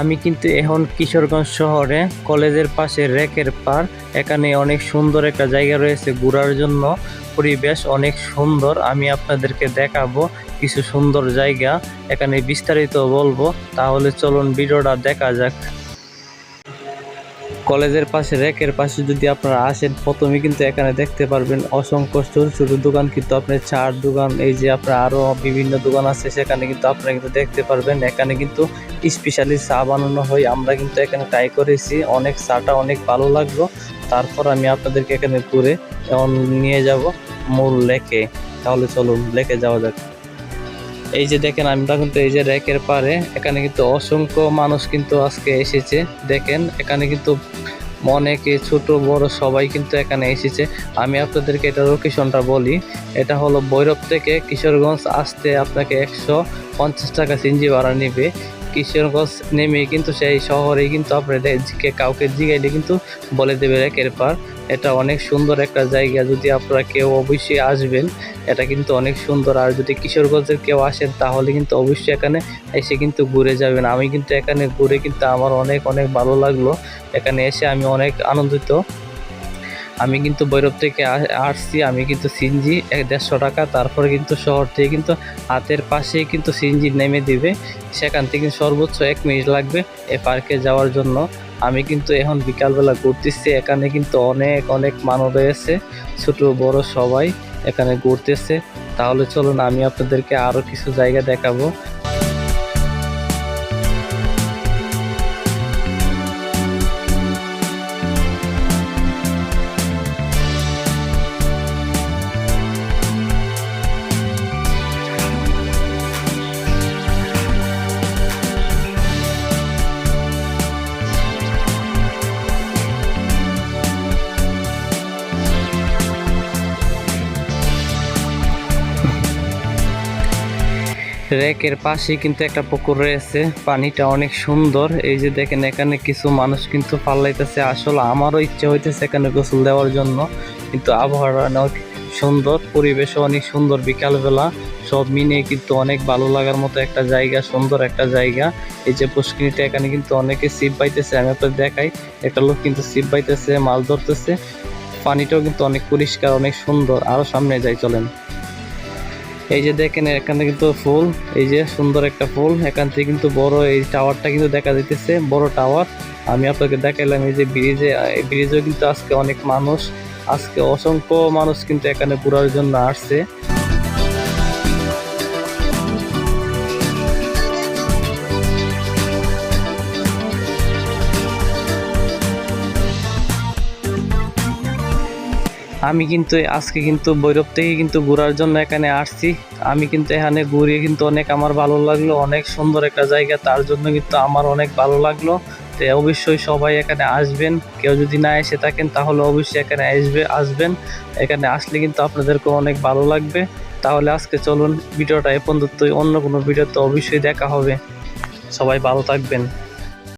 আমি কিন্তু এখন কিশোরগঞ্জ শহরে কলেজের পাশে রেকের পার। এখানে অনেক সুন্দর একটা জায়গা রয়েছে ঘোরার জন্য। পরিবেশ অনেক সুন্দর। আমি আপনাদেরকে দেখাবো কিছু সুন্দর জায়গা। এখানে বিস্তারিত বলব। তাহলে চলুন ভিডিওটা দেখা যাক। কলেজের পাশে, র্যাকের পাশে যদি আপনারা আসেন, প্রথমে কিন্তু এখানে দেখতে পারবেন অসংখ্য ছোট ছোট দোকান কিন্তু আপনার চার দোকান, এই যে আপনার আরও বিভিন্ন দোকান আছে, সেখানে কিন্তু আপনারা কিন্তু দেখতে পারবেন। এখানে কিন্তু স্পেশালি চা বানানো হয়, আমরা কিন্তু এখানে ট্রাই করেছি। অনেক চাটা অনেক ভালো লাগল। তারপর আমি আপনাদেরকে এখানে ঘুরে নিয়ে যাব মূল লেকে। তাহলে চলুন, লেকে যাওয়া যাক। এই যে দেখেন, আমরা কিন্তু এই যে র্যাকের পারে, এখানে কিন্তু অসংখ্য মানুষ কিন্তু আজকে এসেছে। দেখেন, এখানে কিন্তু অনেকে ছোট, বড় সবাই কিন্তু এখানে এসেছে। আমি আপনাদেরকে এটা লোকেশনটা বলি। এটা হলো বৈরব থেকে কিশোরগঞ্জ, আসতে আপনাকে একশো পঞ্চাশ টাকা সিঞ্জি ভাড়া নেবে। কিশোরগঞ্জ নেমে কিন্তু সেই শহরেই কিন্তু আপনাদের কাউকে জিগাইলে কিন্তু বলে দেবে র্যাকের পার। এটা অনেক সুন্দর একটা জায়গা যদি আপনারা কেউ অবশ্যই আসবেন, এটা কিন্তু অনেক সুন্দর। আর যদি কিশোরগঞ্জের কেউ আসেন, তাহলে কিন্তু অবশ্যই এখানে এসে কিন্তু ঘুরে যাবেন। আমি কিন্তু এখানে ঘুরে কিন্তু আমার অনেক অনেক ভালো লাগল। এখানে এসে আমি অনেক আনন্দিত। আমি কিন্তু বৈরব থেকে আসছি, আমি কিন্তু সিনজি এক দেড়শো টাকা, তারপরে কিন্তু শহর থেকে কিন্তু হাতের পাশেই কিন্তু সিনজি নেমে দিবে। সেখান থেকে সর্বোচ্চ এক মিনিট লাগবে এ পার্কে যাওয়ার জন্য। আমি কিন্তু এখন বিকালবেলা ঘুরতেছি, এখানে কিন্তু অনেক অনেক মানুষ রয়েছে, ছোট, বড় সবাই এখানে ঘুরতেছে। তাহলে চলুন, আমি আপনাদেরকে আরও কিছু জায়গা দেখাবো। রেকের পাশে কিন্তু একটা পুকুর রয়েছে। পানিটা অনেক সুন্দর। এই যে দেখেন, এখানে কিছু মানুষ কিন্তু পাল্লাইতেছে আসলে আমারও ইচ্ছে হইতেছে এখানে গোসল দেওয়ার জন্য। কিন্তু আবহাওয়া অনেক সুন্দর, পরিবেশও অনেক সুন্দর বিকালবেলা। সব মিলিয়ে কিন্তু অনেক ভালো লাগার মতো একটা জায়গা, সুন্দর একটা জায়গা। এই যে পুষ্কিনিতে এখানে কিন্তু অনেকে সিপ পাইতেছে আমি আপনাদের দেখাই। একটা লোক কিন্তু সিপ পাইতেছে মাছ ধরতেছে। পানিটাও কিন্তু অনেক পরিষ্কার, অনেক সুন্দর। আরও সামনে যাই, চলেন। এই যে দেখেন, এখানে কিন্তু ফুল, এই যে সুন্দর একটা ফুল। এখান থেকে কিন্তু বড় এই টাওয়ারটা কিন্তু দেখা যাইতেছে, বড় টাওয়ার। আমি আপনাকে দেখাইলাম এই যে ব্রিজে, এই ব্রিজেও কিন্তু আজকে অনেক মানুষ, আজকে অসংখ্য মানুষ কিন্তু এখানে ঘোরার জন্য আসছে। আমি কিন্তু আজকে কিন্তু ভৈরব থেকে কিন্তু ঘোরার জন্য এখানে আসছি। আমি কিন্তু এখানে ঘুরে কিন্তু অনেক আমার ভালো লাগল, অনেক সুন্দর একটা জায়গা, তার জন্য কিন্তু আমার অনেক ভালো লাগল। তো অবশ্যই সবাই এখানে আসবেন, কেউ যদি না এসে থাকেন তাহলে অবশ্যই এখানে আসবে, আসবেন। এখানে আসলে কিন্তু আপনাদেরকে অনেক ভালো লাগবে। তাহলে আজকে চলুন, ভিডিওটা এ পর্যন্ত অন্য কোনো ভিডিওতে অবশ্যই দেখা হবে। সবাই ভালো থাকবেন।